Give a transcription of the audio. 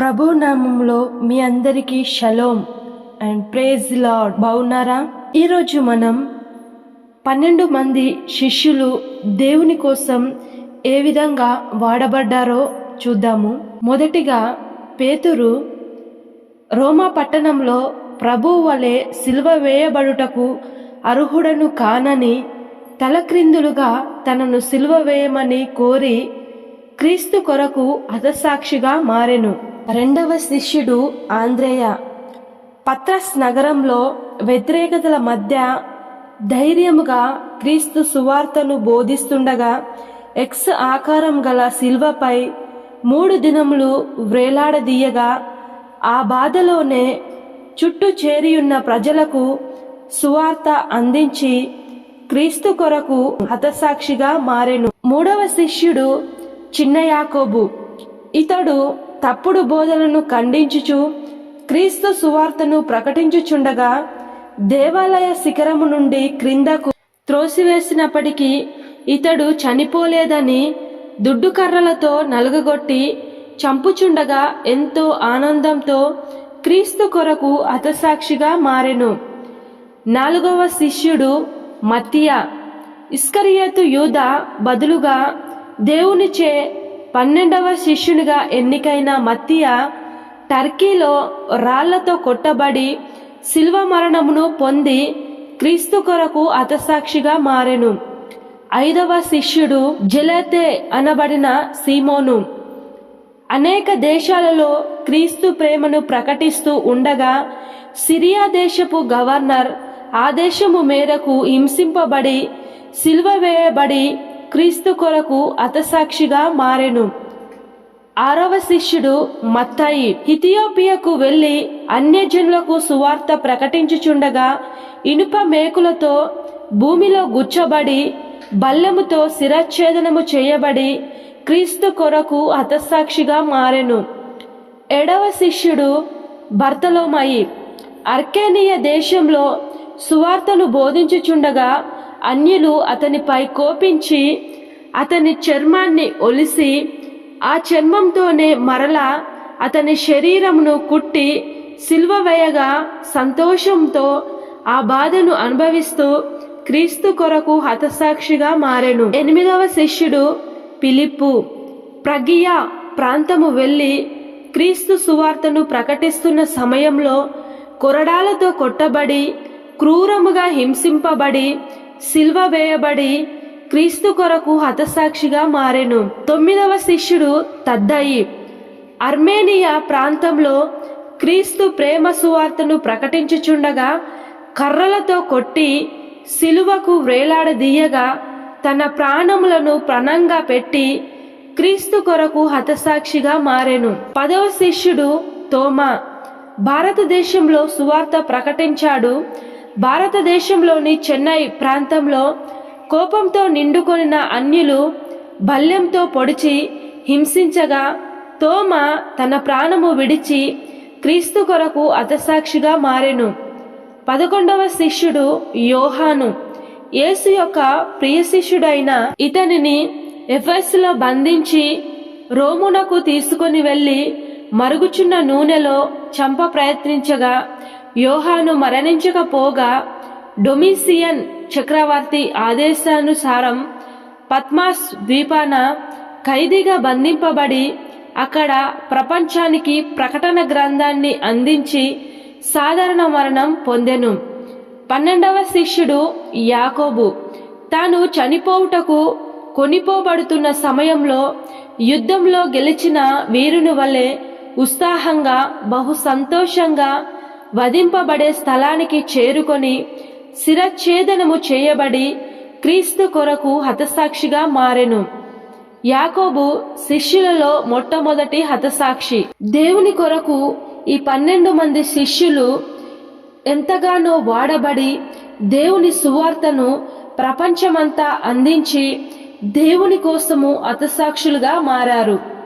ప్రభు నామంలో మీ అందరికీ shalom and praise lord బాగున్నారా? ఈరోజు మనం పన్నెండు మంది శిష్యులు దేవుని కోసం ఏ విధంగా వాడబడ్డారో చూద్దాము. మొదటిగా పేతురు రోమా పట్టణంలో ప్రభు వలె సిలువ వేయబడుటకు అర్హుడను కానని తలక్రిందులుగా తనను సిలువ వేయమని కోరి క్రీస్తు కొరకు హతసాక్షిగా మారెను. రెండవ శిష్యుడు ఆంద్రేయ. పత్రస్ నగరంలో వ్యతిరేకతల మధ్య ధైర్యముగా క్రీస్తు సువార్తను బోధిస్తుండగా ఎక్స్ ఆకారం గల శిల్వపై మూడు దినములు వ్రేలాడదీయగా ఆ బాధలోనే చుట్టూ చేరియున్న ప్రజలకు సువార్త అందించి క్రీస్తు కొరకు హతసాక్షిగా మారెను. మూడవ శిష్యుడు చిన్న యాకోబు. ఇతడు తప్పుడు బోధలను ఖండించుచు క్రీస్తు సువార్తను ప్రకటించుచుండగా దేవాలయ శిఖరము నుండి క్రిందకు త్రోసివేసినప్పటికీ ఇతడు చనిపోలేదని దుడ్డుకర్రలతో నలుగగొట్టి చంపుచుండగా ఎంతో ఆనందంతో క్రీస్తు కొరకు హతసాక్షిగా మారెను. నాలుగవ శిష్యుడు మత్తియా. ఇస్కరియతు యూద బదులుగా దేవునిచే పన్నెండవ శిష్యునిగా ఎన్నికైన మత్తియా టర్కీలో రాళ్ళతో కొట్టబడి శిల్వ మరణమును పొంది క్రీస్తు కొరకు అతసాక్షిగా మారెను. ఐదవ శిష్యుడు జలతే అనబడిన సీమోను. అనేక దేశాలలో క్రీస్తు ప్రేమను ప్రకటిస్తూ ఉండగా సిరియా దేశపు గవర్నర్ ఆదేశము మేరకు హింసింపబడి సిల్వ వేయబడి క్రీస్తు కొరకు అతసాక్షిగా మారెను. ఆరవ శిష్యుడు మత్తాయి హిథియోపియాకు వెళ్ళి అన్యజనులకు సువార్త ప్రకటించుచుండగా ఇనుప మేకులతో భూమిలో గుచ్చబడి బల్లెముతో శిరఛేదనము చేయబడి క్రీస్తు కొరకు హతసాక్షిగా మారెను. ఏడవ శిష్యుడు భర్తలోమయి అర్కేనియ దేశంలో సువార్తను బోధించుచుండగా అన్యులు అతనిపై కోపించి అతని చర్మాన్ని ఒలిసి ఆ చర్మంతోనే మరలా అతని శరీరమును కుట్టి సిల్వ వేయగా సంతోషంతో ఆ బాధను అనుభవిస్తూ క్రీస్తు కొరకు హతసాక్షిగా మారెను. ఎనిమిదవ శిష్యుడు పిలిప్పు ప్రగియా ప్రాంతము వెళ్ళి క్రీస్తు సువార్తను ప్రకటిస్తున్న సమయంలో కొరడాలతో కొట్టబడి క్రూరముగా హింసింపబడి సిల్వ వేయబడి క్రీస్తు కొరకు హతసాక్షిగా మారెను. తొమ్మిదవ శిష్యుడు తద్దయి. అర్మేనియా ప్రాంతంలో క్రీస్తు ప్రేమ సువార్తను ప్రకటించుచుండగా కర్రలతో కొట్టి సిలువకు వేలాడదీయగా తన ప్రాణములను ప్రణంగా పెట్టి క్రీస్తు కొరకు హతసాక్షిగా మారెను. పదవ శిష్యుడు తోమా. భారతదేశంలో సువార్త ప్రకటించాడు. భారతదేశంలోని చెన్నై ప్రాంతంలో కోపంతో నిండుకొనిన అన్యులు బల్యంతో పొడిచి హింసించగా తోమ తన ప్రాణము విడిచి క్రీస్తు కొరకు అతసాక్షిగా మారెను. పదకొండవ శిష్యుడు యోహాను. యేసు యొక్క ప్రియ శిష్యుడైన ఇతనిని ఎఫ్ఎస్లో బంధించి రోమునకు తీసుకొని వెళ్ళి మరుగుచున్న నూనెలో చంప ప్రయత్నించగా యోహాను మరణించకపోగా డొమిసియన్ చక్రవర్తి ఆదేశానుసారం పద్మాస్ ద్వీపాన ఖైదీగా బంధింపబడి అక్కడ ప్రపంచానికి ప్రకటన గ్రంథాన్ని అందించి సాధారణ మరణం పొందెను. పన్నెండవ శిష్యుడు యాకోబు. తాను చనిపోవుటకు కొనిపోబడుతున్న సమయంలో యుద్ధంలో గెలిచిన వీరుని వలె ఉత్సాహంగా బహు సంతోషంగా వధింపబడే స్థలానికి చేరుకొని శిరఛేదనము చేయబడి క్రీస్తు కొరకు హతసాక్షిగా మారెను. యాకోబు శిష్యులలో మొట్టమొదటి హతసాక్షి. దేవుని కొరకు ఈ పన్నెండు మంది శిష్యులు ఎంతగానో వాడబడి దేవుని సువార్తను ప్రపంచమంతా అందించి దేవుని కోసము హతసాక్షులుగా మారారు.